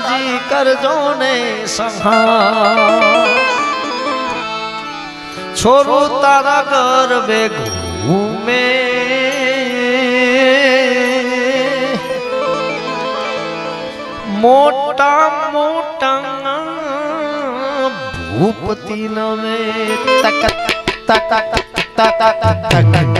માતાજી કરજો ને સંહાર છોરું તારા ગરબે ઘૂમે મોટા મોટા ભૂપતિ નવે તક તક તક તક તક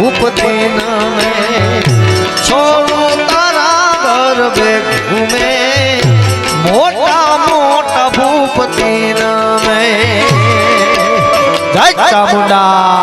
મોટા ભૂપતિ છોડું તારા ગરબે ઘૂમે. મોટા મોટા ભૂપતિ નમે જય ચામુંડા.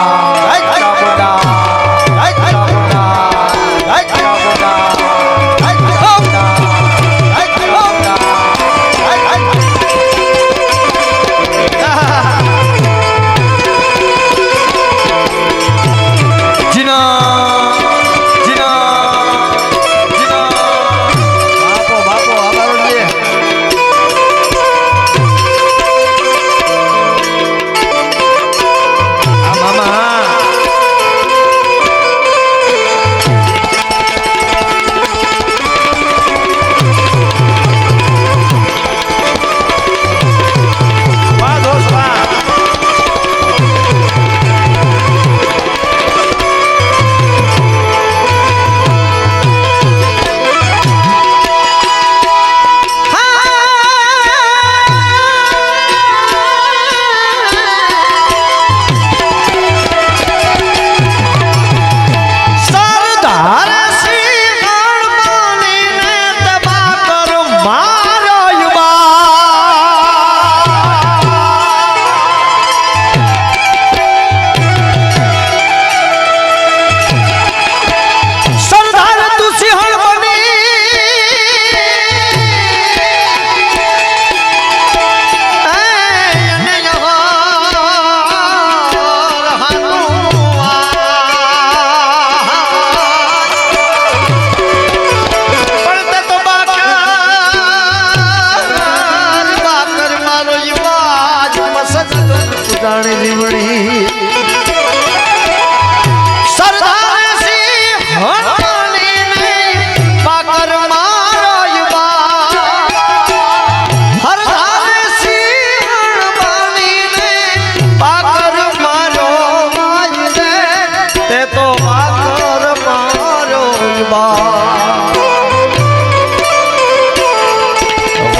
મારો યુવા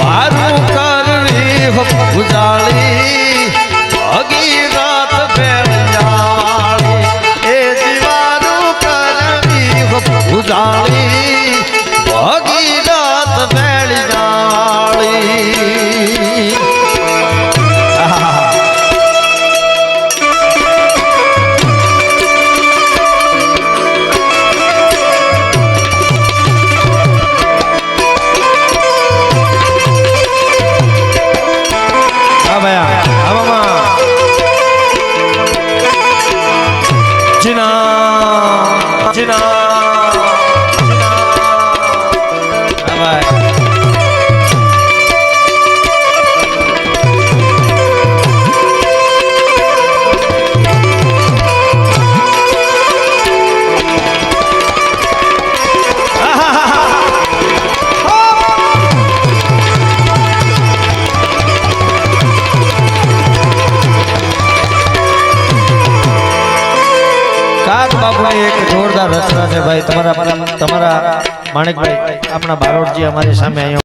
વારું કરવી ઉજાળી পারছি না કાક બાપુની એક જોરદાર રચના છે ભાઈ. તમારા તમારા માણેકભાઈ, આપણા બારોટજી અમારી સામે અહીંયા